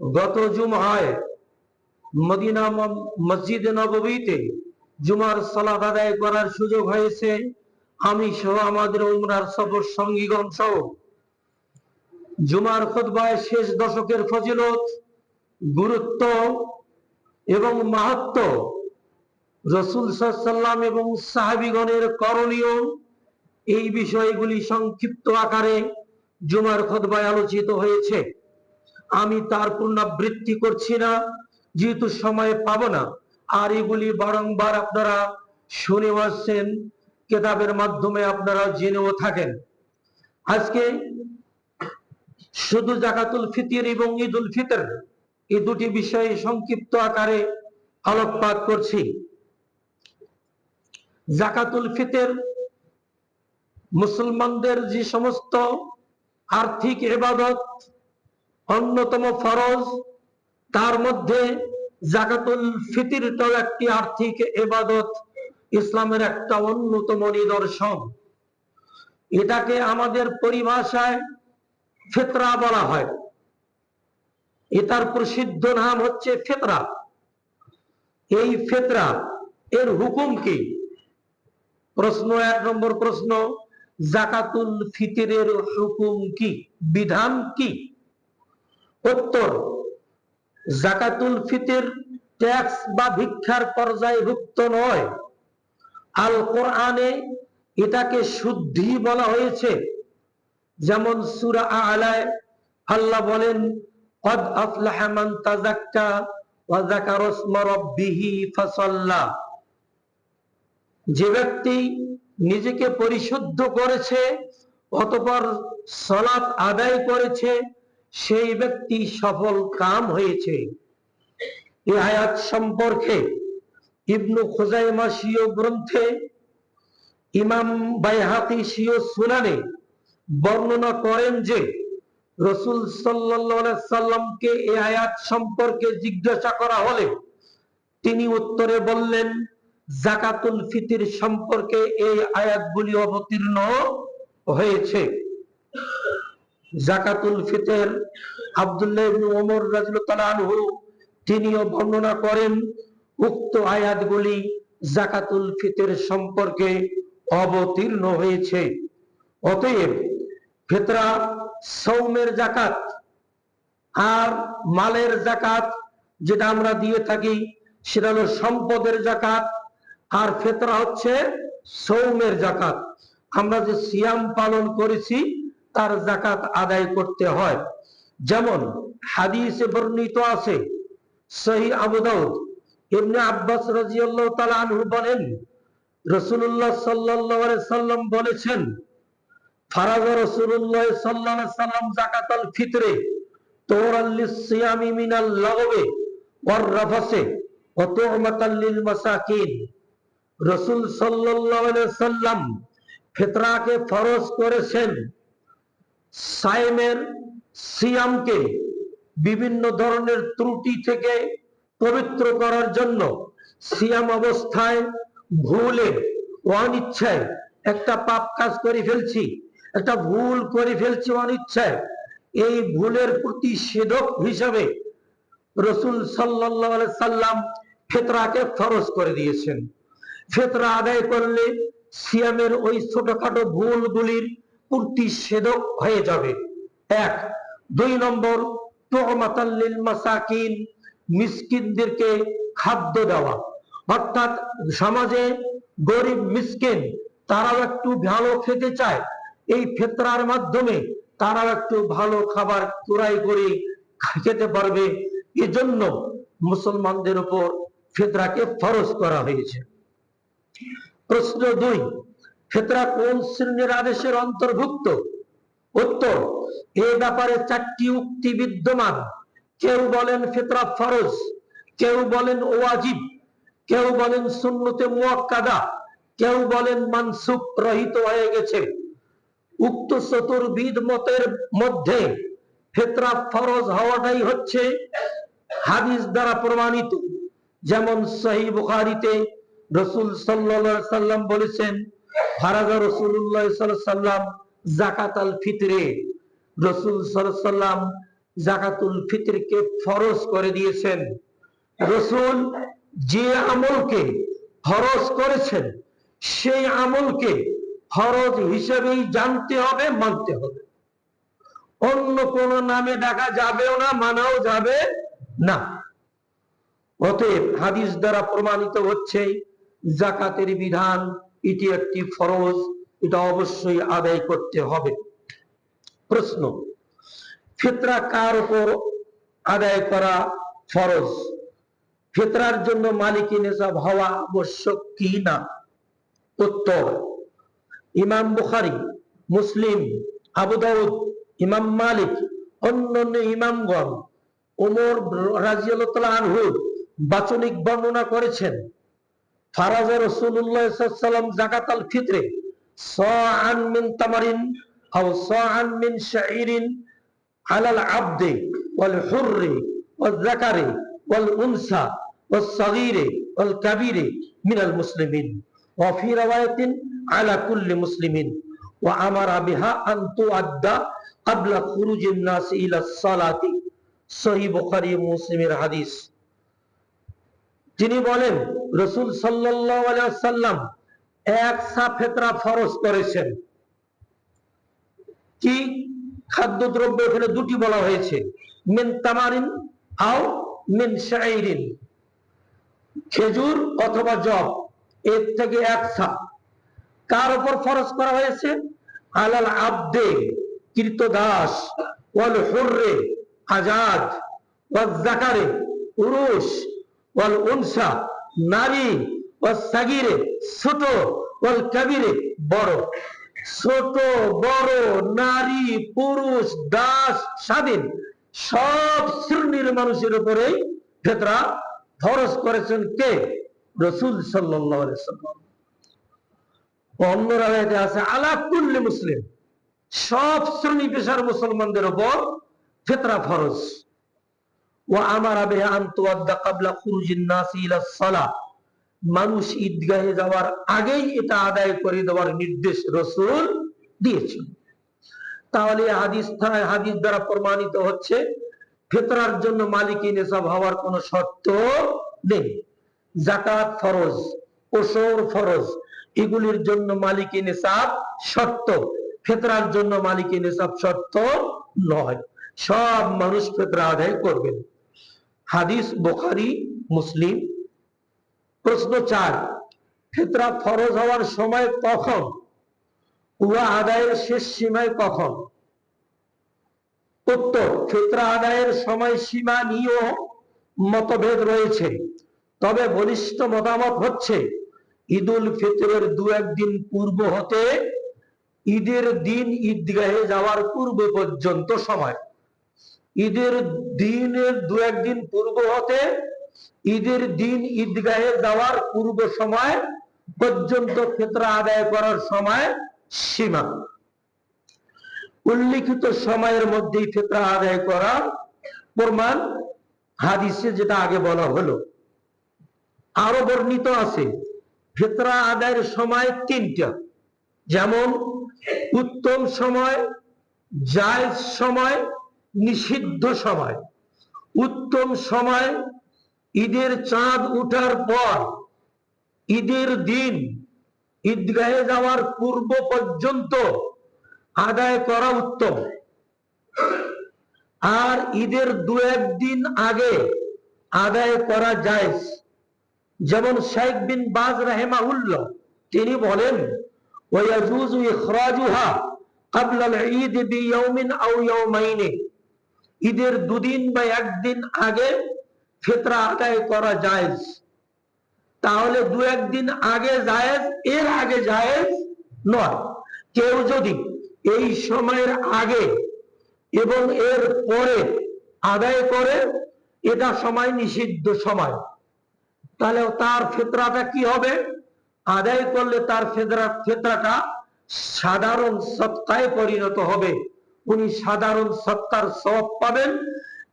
গত জুমহায় মদিনা মসজিদ নববীতে জুমার সালাত আদায় করার সুযোগ হয়েছে। আমি সহ আমাদের উমরার সফর সঙ্গীগণ সহ জুমার খুতবায় শেষ দশকের ফজিলত, গুরুত্ব এবং মাহাত্ম রসুল সাল্লাম এবং সাহাবিগণের করণীয় এই বিষয়গুলি সংক্ষিপ্ত আকারে জুমার খতবায় আলোচিত হয়েছে। আমি তার পুনরাবৃত্তি করছি না, যেহেতু সময় পাবো না। আর এগুলি বারংবার আপনারা শুনে আসছেন কেতাবের মাধ্যমে আপনারা জেনেও থাকেন। আজকে শুধু জাকাতুল ফিতির এবং ঈদুল ফিতর এই দুটি বিষয়ে সংক্ষিপ্ত আকারে আলোকপাত করছি। জাকাতুল ফিতর, মুসলমানদের যে সমস্ত আর্থিক এবাদত অন্যতম ফরজ, তার মধ্যে জাকাতুল ফিতিরটাও একটি আর্থিক এবাদত, ইসলামের একটা অন্যতম নিদর্শন। এটাকে আমাদের পরিভাষায় ফেতরা বলা হয়। এটার প্রসিদ্ধ নাম হচ্ছে ফেতরা। এই ফেতরা, এর হুকুম কি? প্রশ্ন এক নম্বর প্রশ্ন, জাকাতুল ফিতিরের হুকুম কি? বিধান কি? উত্তর, জাকাতুল ফিতির ট্যাক্স বা ভিক্ষার পর্যায়ভুক্ত নয়। আল কোরআনে এটাকে শুদ্ধি বলা হয়েছে। যেমন সুরা আলায় আল্লাহ বলেন, কদ যে ব্যক্তি নিজেকে পরিশুদ্ধ করেছে, অতপর সলাৎ আদায় করেছে সেই ব্যক্তি সফল কাম হয়েছে। এই আয়াত সম্পর্কে ইবনু খুজাইমা সিও গ্রন্থে, ইমাম বাইহাতি সিও সুনানে বর্ণনা করেন যে, রসুল সাল্লামকে এ আয়াত সম্পর্কে জিজ্ঞাসা করা হলে তিনি উত্তরে বললেন, জাকাতুল ফিতির সম্পর্কে এই আয়াতগুলি অবতীর্ণ হয়েছে। জাকাতুল ফিতর, আব্দুল্লাহ তিনিও বর্ণনা করেন, উক্ত আয়াতগুলি জাকাতুল ফিতর সম্পর্কে অবতীর্ণ হয়েছে। অতএব ফিতরা সৌমের জাকাত আর মালের জাকাত যেটা আমরা দিয়ে থাকি, সেটা হলো সম্পদের জাকাত, আর ফেতরা হচ্ছে সৌমের জাকাত। আমরা যে সিয়াম পালন করেছি তার জাকাত আদায় করতে হয়। যেমন হাদিসে বর্ণিত আছে, সহি আবু দাউদ, ইবনে আব্বাস রাদিয়াল্লাহু তাআলা আনহু বলেন আলাইহি সাল্লাম বলেছেন, ফারাজ রাসূলুল্লাহ ফিতরে মিনাল লাগবে রাফাসে মাসাকিন। সাল্লাম ফরজ করেছেন। সাইমের সিয়ামকে বিভিন্ন ধরনের ত্রুটি থেকে পবিত্র করার জন্য সিয়াম অবস্থায় ভুলে, অনিচ্ছায় একটা পাপ কাজ করে ফেলছি, একটা ভুল করে ফেলছি অনিচ্ছায়। এই ভুলের প্রতি প্রতিষেধক হিসাবে রসুল সাল্লাহ সাল্লাম ফেতরাকে ফরজ করে দিয়েছেন। ফেতরা আদায় করলে সিয়ামের ওই ছোটখাটো ভুলগুলির প্রতিষেধক হয়ে যাবে। এক, দুই নম্বর মাসাকিন, মিসকিনদেরকে খাদ্য দেওয়া। অর্থাৎ সমাজে গরিব মিসকিন, তারাও একটু ভালো খেতে চায়। এই ফেতরার মাধ্যমে তারাও একটু ভালো খাবার ক্রয় করে খেতে পারবে। এজন্য মুসলমানদের উপর ফেতরাকে ফরজ করা হয়েছে। প্রশ্ন দুই ফেতরা কোন শ্রেণির আদেশের অন্তর্ভুক্ত? উত্তর, এ ব্যাপারে চারটি উক্তি বিদ্যমান। কেউ বলেন ফেতরা ফরজ, কেউ বলেন ওয়াজিব, কেউ বলেন সুন্নতে মুয়াক্কাদা, কেউ বলেন মানসুক রহিত হয়ে গেছে। উক্ত চতুর্বিদ মতের মধ্যে ফেতরা ফরজ হওয়াটাই হচ্ছে হাদিস দ্বারা প্রমাণিত। যেমন সহি বুখারিতে রসুল সাল্লাল্লাহু সাল্লাম বলেছেন সেই আমলকে ফরজ হিসেবেই জানতে হবে, মানতে হবে। অন্য কোন নামে ডাকা যাবেও না, মানাও যাবে না। অতএব হাদিস দ্বারা প্রমাণিত হচ্ছে জাকাতের বিধান এটি একটি ফরজ, এটা অবশ্যই আদায় করতে হবে। প্রশ্ন, ফিতরা কার উপর আদায় করা ফরজ? ফিতরার জন্য মালিকি নেশাব হওয়া আবশ্যক কি না? উত্তর, ইমাম বুখারি, মুসলিম, আবু দাউদ, ইমাম মালিক, অন্যান্য ইমামগণ, ওমর আনহু বাচনিক বর্ণনা করেছেন। ফারাজা রাসূলুল্লাহ সাল্লাম জাকাত ফিতরে, সাআন মিন তামারিন আও সাআন মিন শাইরিন আলাল আবদে ওয়াল হুররি ওয়াল যাকারি ওয়াল উনসা ওয়াল সাগীরে ওয়াল কাবীরে মিনাল মুসলিমিন। ওয়া ফি রাওয়ায়াতিন আলা কুল্লি মুসলিমিন। ওয়া আমারা বিহা আন তুআদ্দা ক্বাবলা খুরুজিন নাস ইলা সালাতি। সহিহ বুখারী মুসলিমের হাদিস। তিনি বলেন রসুল সাল্লাম এক সা ফেতরা ফরজ করেছেন। কি? খাদ্যদ্রব্য এখানে দুটি বলা হয়েছে। মিন তামারিন আও মিন শাইরিন। খেজুর অথবা জব এর থেকে এক সা কার উপর ফরজ করা হয়েছে? আলাল আব্দে কৃত দাস ওয়াল হুররে, আজাদ ওয়াল জাকারে উরুষ ওয়াল উনসা নারী ওয়াল সাগিরে, ছোট ওয়াল কাবিরে, বড়। ছোট, বড়, নারী, পুরুষ, দাস, স্বাধীন। সব শ্রেণির মানুষের উপরেই ফেতরা ফরজ করেছেন কে? রসুল সাল্লাম অন্য রায়তে আছে আলা কুল্লি মুসলিম। সব শ্রেণি পেশার মুসলমানদের উপর ফেতরা ফরজ। ও আমার আবে আন্তঃদ্দা কাবলা খুরুজিন নাসি ইলা সালাহ মানুষ ঈদগাহে যাওয়ার আগেই এটা আদায় করে দেওয়ার নির্দেশ রসুল দিয়েছেন। তাহলে হাদিস হাদিস দ্বারা প্রমাণিত হচ্ছে, ফেতরার জন্য মালিকি নেশাব হওয়ার কোন শর্ত নেই। জাকাত ফরজ ওসর ফরজ, এগুলির জন্য মালিকি নেশাব শর্ত। ফেতরার জন্য মালিকি নেশাব শর্ত নয়। সব মানুষ ফেতরা আদায় করবেন। হাদিস, বোখারি, মুসলিম। প্রশ্ন চার, ফেতরা ফরজ হওয়ার সময় কখন? উহা আদায়ের শেষ সীমায় কখন? উত্তর, ফেতরা আদায়ের সময় সীমা নিয়েও মতভেদ রয়েছে। তবে বলিষ্ঠ মতামত হচ্ছে, ঈদুল ফিতরের দু একদিন পূর্ব হতে ঈদের দিন ঈদগাহে যাওয়ার পূর্ব পর্যন্ত সময়। ঈদের দিনের দু একদিন পূর্ব হতে ঈদের দিন ঈদগাহে যাওয়ার পূর্ব সময় পর্যন্ত ফেতরা আদায় করার সময় সীমা। উল্লিখিত সময়ের মধ্যেই ফেতরা আদায় করা প্রমাণ হাদিসে যেটা আগে বলা হলো। আরও বর্ণিত আছে, ফেতরা আদায়ের সময় তিনটা। যেমন, উত্তম সময়, জায়জ সময় নিষিদ্ধ সময় উত্তম সময় ঈদের চাঁদ উঠার পর ঈদের দিন ঈদগাহে যাওয়ার পূর্ব পর্যন্ত আদায় করা উত্তম আর ঈদের দু একদিন আগে আদায় করা যায় যেমন শেখ বিন বাজ রাহেমাউল্লাহ তিনি বলেন ওয়াজুজ ইখরাজুহা قبل العيد بيوم او يومين ঈদের দুদিন বা একদিন আগে ফেতরা আদায় করা জায়েজ। তাহলে দু একদিন আগে জায়েজ, এর আগে জায়েজ নয়। কেউ যদি এই সময়ের আগে এবং এর পরে আদায় করে, এটা সময় নিষিদ্ধ সময়। তাহলে তার ফেতরাটা কি হবে? আদায় করলে তার ফেতরা, ফেতরাটা সাধারণ সত্তায় পরিণত হবে। উনি সাধারণ সত্তার সব পাবেন।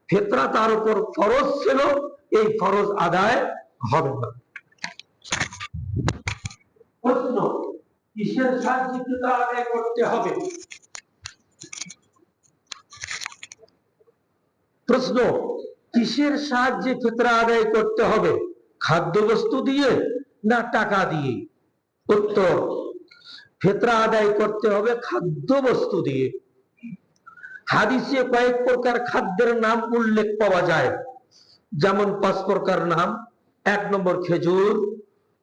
ফেতরা তার উপর ফরজ ছিল, এই ফরজ আদায় হবে না। প্রশ্ন, কিসের সাহায্যে ফেতরা আদায় করতে হবে? প্রশ্ন, কিসের সাহায্যে ফিতরা আদায় করতে হবে? খাদ্যবস্তু দিয়ে না টাকা দিয়ে? উত্তর, ফিতরা আদায় করতে হবে খাদ্যবস্তু দিয়ে। হাদিসে কয়েক প্রকার খাদ্যের নাম উল্লেখ পাওয়া যায়। যেমন পাঁচ প্রকার নাম, এক নম্বর খেজুর,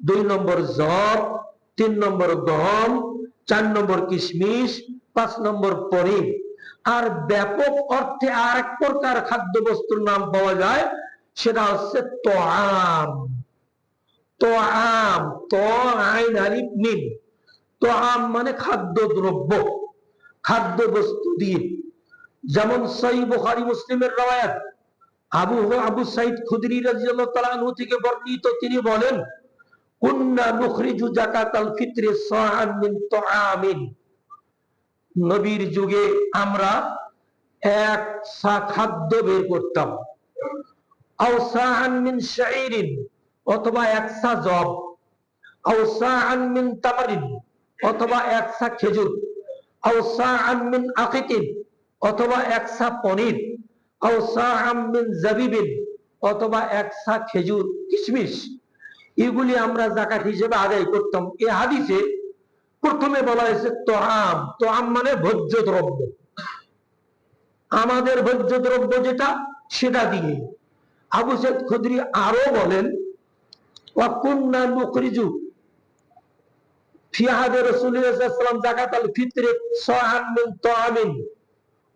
দুই নম্বর জব তিন নম্বর গম, চার নম্বর কিশমিশ, পাঁচ নম্বর পনির। আর ব্যাপক অর্থে আর এক প্রকার খাদ্য বস্তুর নাম পাওয়া যায়, সেটা হচ্ছে তোয়াম। আম তো আম তো আইন আলিফ মিম। তোয়াম মানে খাদ্য দ্রব্য খাদ্য বস্তু দিয়ে যেমন সই মুসলিমের রওয়ায়াত। আবু আবু সাইদ খুদরি রাদিয়াল্লাহু থেকে বর্ণিত, তিনি বলেন নবীর যুগে আমরা এক সা খাদ্য বের করতাম। আও অথবা এক সা জব আও তামারিন, অথবা এক সা খেজুর। আও সাআন আকিকিন অথবা এক সা পনির জাবিবিন, অথবা এক সা খেজুর, কিশমিশ। এগুলি আমরা জাকাত হিসেবে আদায় করতাম। এ হাদিসে প্রথমে বলা হয়েছে তোহাম তোহাম মানে ভোজ্য দ্রব্য। আমাদের ভোজ্য দ্রব্য যেটা, সেটা দিয়ে। আবু সৈদ খুদরি আরও বলেন ওয়াকুন্না নুখরিজু ফিহাদে রসুল্লাহাম জাকাত আল ফিতরে সাআন মিন তোয়ামিন।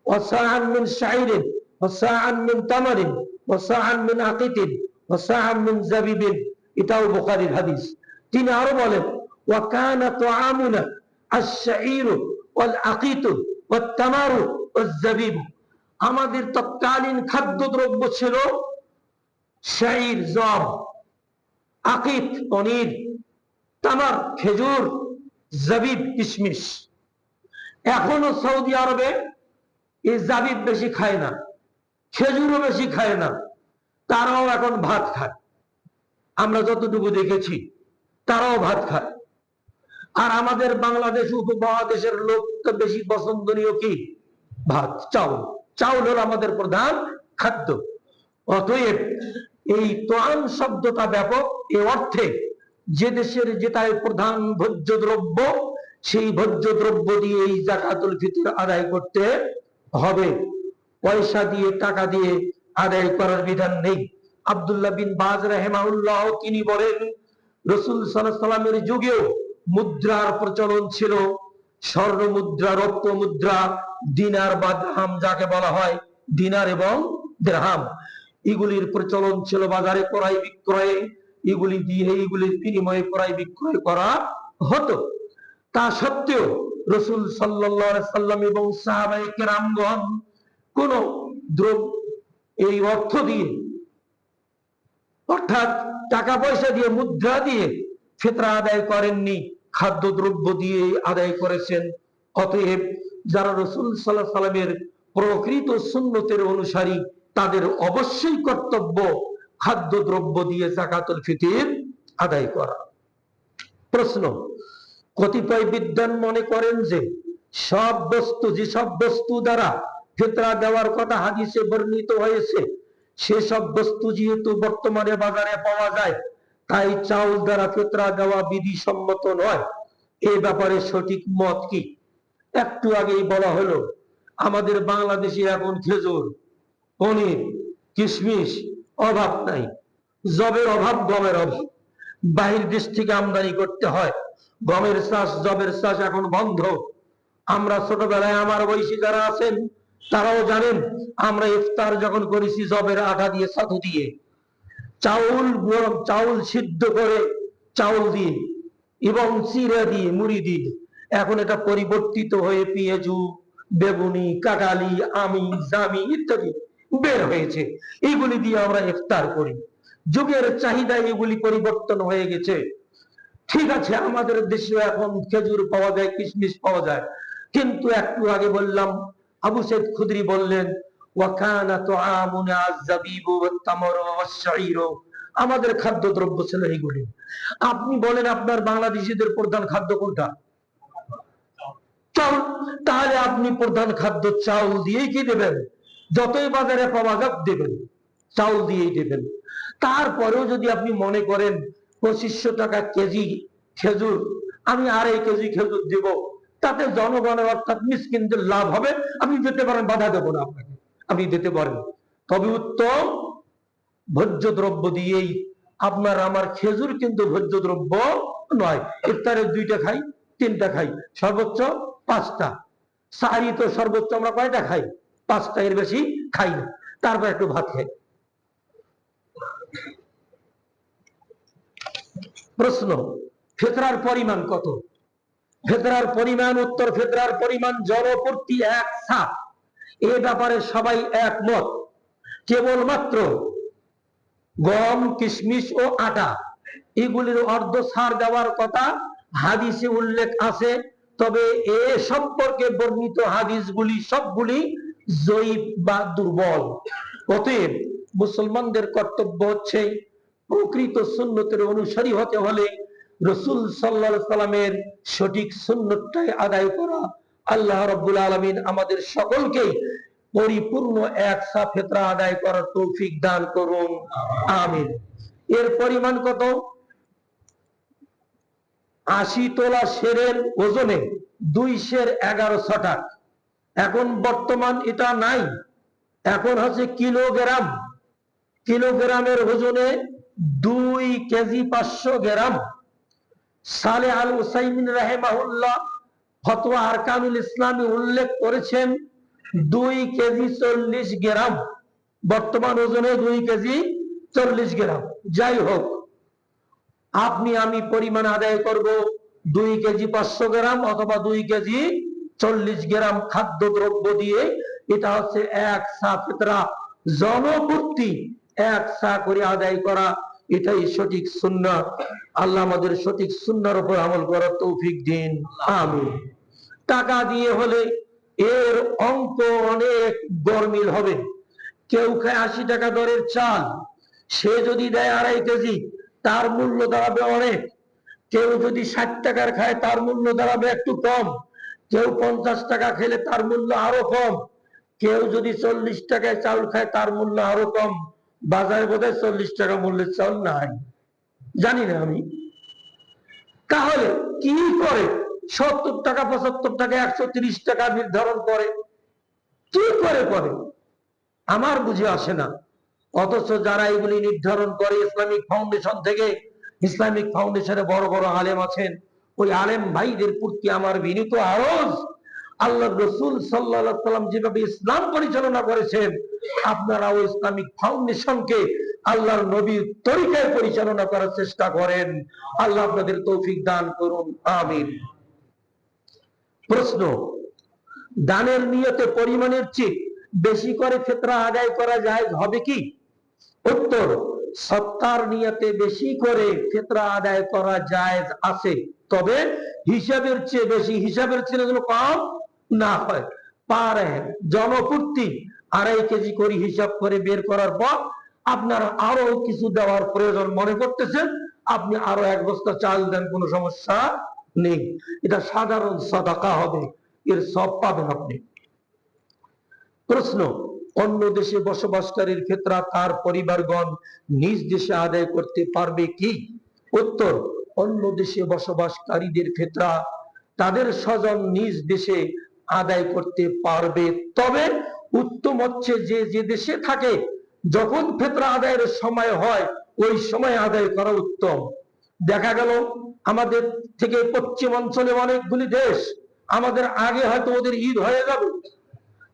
وصاعا من شعير وصاعا من تمر وصاعا من عقيت وصاعا من زبيب এটাও বুখারীর হাদিস তিনি আরো বলেন وكان طعامنا الشعير والعقيت والتمر والزبيب আমাদের তৎকালীন খাদ্যদ্রব্য ছিল শাইর জব আকিত পনির তামার খেজুর জাবিব কিশমিশ এখনো সৌদি আরবে এই জাবিব বেশি খায় না, খেজুরও বেশি খায় না, তারাও এখন ভাত খায়। আমরা যতটুকু দেখেছি, তারাও ভাত খায়। আর আমাদের বাংলাদেশ উপমহাদেশের লোক তো বেশি পছন্দনীয় কি? ভাত, চাউল। চাউল হলো আমাদের প্রধান খাদ্য। অতএব এই তোয়ান শব্দটা ব্যাপক, এ অর্থে যে দেশের যেটাই প্রধান ভোজ্য দ্রব্য সেই ভোজ্য দ্রব্য দিয়ে এই জাকাতুল ফিতর আদায় করতে হবে। পয়সা দিয়ে, টাকা দিয়ে আদায় করার বিধান নেই। আব্দুল্লাহ বিন বাজ রাহেমাউল্লাহ তিনি বলেন, রসুল সাল্লামের যুগেও মুদ্রার প্রচলন ছিল। স্বর্ণ মুদ্রা রৌপ্য মুদ্রা, দিনার বা দ্রাহাম যাকে বলা হয়, দিনার এবং দ্রাহাম। এগুলির প্রচলন ছিল বাজারে ক্রয় বিক্রয়ে। এগুলি দিয়ে, এগুলির বিনিময়ে ক্রয় বিক্রয় করা হতো। তা সত্ত্বেও রসুল সাল্লাম এবং সাহাবাই কেরামগণ কোন দ্রব্য, এই অর্থ দিয়ে, অর্থাৎ টাকা পয়সা দিয়ে, মুদ্রা দিয়ে ফেতরা আদায় করেননি খাদ্য দ্রব্য দিয়ে আদায় করেছেন। অতএব যারা রসুল সাল্লাহ সাল্লামের প্রকৃত সুন্নতের অনুসারী, তাদের অবশ্যই কর্তব্য খাদ্য দ্রব্য দিয়ে জাকাতুল ফিতির আদায় করা। প্রশ্ন কতিপয় বিদ্যান মনে করেন যে, সব বস্তু, যেসব বস্তু দ্বারা ফেতরা দেওয়ার কথা হাদিসে বর্ণিত হয়েছে, সেসব বস্তু যেহেতু বর্তমানে বাজারে পাওয়া যায়, তাই চাউল দ্বারা ফেতরা দেওয়া বিধি সম্মত নয়। এ ব্যাপারে সঠিক মত কি? একটু আগেই বলা হলো, আমাদের বাংলাদেশে এখন খেজুর, পনির, কিশমিশ অভাব নাই। জবের অভাব, গমের অভাব। বাহির দেশ থেকে আমদানি করতে হয়। গমের চাষ জবের চাষ এখন বন্ধ। আমরা ছোটবেলায় আমার বয়সী যারা আছেন, তারাও জানেন, আমরা ইফতার যখন করেছি জবের আটা দিয়ে সাধু দিয়ে। চাউল চাউল সিদ্ধ করে চাউল দিয়ে এবং চিরা দিয়ে মুড়ি দিয়ে এখন এটা পরিবর্তিত হয়ে পেঁয়াজু, বেগুনি কাকালি আমি জামি ইত্যাদি বের হয়েছে। এইগুলি দিয়ে আমরা ইফতার করি। যুগের চাহিদা এগুলি পরিবর্তন হয়ে গেছে। ঠিক আছে, আমাদের দেশে এখন খেজুর পাওয়া যায়, কিশমিশ পাওয়া যায়। কিন্তু একটু আগে বললাম, আবু সৈদ খুদরি বললেন আমাদের খাদ্য দ্রব্য ছিল এইগুলি। আপনি বলেন, আপনার বাংলাদেশিদের প্রধান খাদ্য কোনটা? চাউল। তাহলে আপনি প্রধান খাদ্য চাউল দিয়েই কি দেবেন? যতই বাজারে পাওয়া যাক দেবেন। চাউল দিয়েই দেবেন। তারপরেও যদি আপনি মনে করেন পঁচিশশো টাকা কেজি খেজুর, আমি আড়াই কেজি খেজুর দিব। তাতে জনগণের অর্থাৎ মিসকিনদের লাভ হবে। আপনি দিতে পারেন, বাধা দেবো না আপনাকে। আপনি দিতে পারেন। তবে উত্তম ভোজ্য দ্রব্য দিয়েই আপনার আমার খেজুর কিন্তু ভোজ্য দ্রব্য নয়। ইফতারে দুইটা খাই, তিনটা খাই, সর্বোচ্চ পাঁচটা। সাহারি তো সর্বোচ্চ আমরা কয়টা খাই? পাঁচটা, এর বেশি খাই না। তারপর একটু ভাত খাই। প্রশ্ন, ফেতরার পরিমাণ কত? ফেতরার পরিমাণ, উত্তর, ফেতরার পরিমাণ জনপ্রতি এক সাপ এ ব্যাপারে সবাই একমত। কেবলমাত্র গম, কিশমিশ ও আটা, এগুলির অর্ধ সার দেওয়ার কথা হাদিসে উল্লেখ আছে। তবে এ সম্পর্কে বর্ণিত হাদিসগুলি সবগুলি জয়ীফ বা দুর্বল। অতএব মুসলমানদের কর্তব্য হচ্ছে প্রকৃত সুন্নতের অনুসারী হতে হলে রসুল সাল্লাহ সাল্লামের সঠিক সুন্নতটাই আদায় করা। আল্লাহ রব্বুল আলমিন আমাদের সকলকেই পরিপূর্ণ এক সাফেতরা আদায় করার তৌফিক দান করুন। আমিন। এর পরিমাণ কত? আশি তোলা শেরের ওজনে দুই শের এগারো ছটাক এখন বর্তমান এটা নাই। এখন হচ্ছে কিলোগ্রাম। কিলোগ্রামের ওজনে দুই কেজি পাঁচশো গ্রাম সালে আল উসাইমিন রাহেমাহুল্লাহ ফতোয়া আরকানুল ইসলামে উল্লেখ করেছেন, দুই কেজি চল্লিশ গ্রাম, বর্তমান ওজনে দুই কেজি চল্লিশ গ্রাম। যাই হোক, আপনি আমি পরিমাণ আদায় করব দুই কেজি পাঁচশো গ্রাম অথবা দুই কেজি চল্লিশ গ্রাম খাদ্য দ্রব্য দিয়ে। এটা হচ্ছে এক সা ফেতরা জনপূর্তি এক সা করে আদায় করা, এটাই সঠিক সুন্না আল্লাহ আমাদের সঠিক সুন্নার উপর আমল করার তৌফিক দিন। আমিন। টাকা দিয়ে হলে এর অঙ্ক অনেক গরমিল হবে। কেউ খায় আশি টাকা দরের চাল, সে যদি দেয় আড়াই কেজি, তার মূল্য দাঁড়াবে অনেক। কেউ যদি ষাট টাকার খায়, তার মূল্য দাঁড়াবে একটু কম। কেউ পঞ্চাশ টাকা খেলে, তার মূল্য আরও কম। কেউ যদি চল্লিশ টাকায় চাউল খায়, তার মূল্য আরও কম। বাজারে বোধ হয় চল্লিশ টাকা মূল্যের চাউল নাই। জানি না আমি। তাহলে কি করে সত্তর টাকা, পঁচাত্তর টাকা, একশো তিরিশ টাকা নির্ধারণ করে? কি করে করে? আমার বুঝে আসে না। অথচ যারা এগুলি নির্ধারণ করে, ইসলামিক ফাউন্ডেশন থেকে, ইসলামিক ফাউন্ডেশনে বড় বড় আলেম আছেন, ওই আলেম ভাইদের প্রতি আমার বিনীত আরজ। আল্লাহ রসুল সাল্লাহ সাল্লাম যেভাবে ইসলাম পরিচালনা করেছেন, আপনারা ওই ইসলামিক ফাউন্ডেশনকে আল্লাহর নবীর তরিকায় পরিচালনা করার চেষ্টা করেন। আল্লাহ আপনাদের তৌফিক দান করুন, আমিন। প্রশ্ন, দানের নিয়তে পরিমাণের চেয়ে বেশি করে ফেতরা আদায় করা যায় হবে কি? উত্তর, সত্তার নিয়তে বেশি করে ফেতরা আদায় করা যায় আছে। তবে হিসাবের চেয়ে বেশি, হিসাবের চেয়ে কম না হয়। পারে জনপূর্তি আড়াই কেজি করে হিসাব করে বের করার পর আপনার আরও কিছু দেওয়ার প্রয়োজন মনে করতেছেন আপনি আরও এক বস্তা চাল দেন, কোনো সমস্যা নেই। এটা সাধারণ সদাকা হবে। এর সব পাবেন আপনি। প্রশ্ন, অন্য দেশে বসবাসকারীর ক্ষেত্রে তার পরিবারগণ নিজ দেশে আদায় করতে পারবে কি? উত্তর, অন্য দেশে বসবাসকারীদের ক্ষেত্রে তাদের স্বজন নিজ দেশে আদায় করতে পারবে। তবে উত্তম হচ্ছে যে যে দেশে থাকে, যখন ফেতরা আদায়ের সময় হয়, ওই সময় আদায় করা উত্তম। দেখা গেল, আমাদের থেকে পশ্চিম অঞ্চলে অনেকগুলি দেশ, আমাদের আগে হয়তো ওদের ঈদ হয়ে যাবে,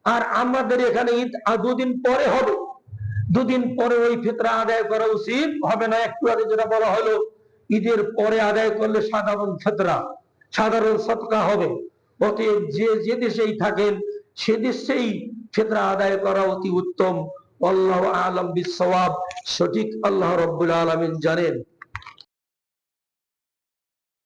আর আমাদের এখানে ঈদ আর দুদিন পরে হবে। দুদিন পরে ওই ফিতরা আদায় করা উচিত, হবে না। একটু আগে যেটা বলা হলো, ঈদের পরে আদায় করলে সাধারণ ফেতরা সাধারণ সৎকা হবে। অতএব যে যে দেশেই থাকেন, সে দেশেই ফেতরা আদায় করা অতি উত্তম। আল্লাহ আলম বিসওয়াব সঠিক আল্লাহ রব্বুল আলমিন জানেন।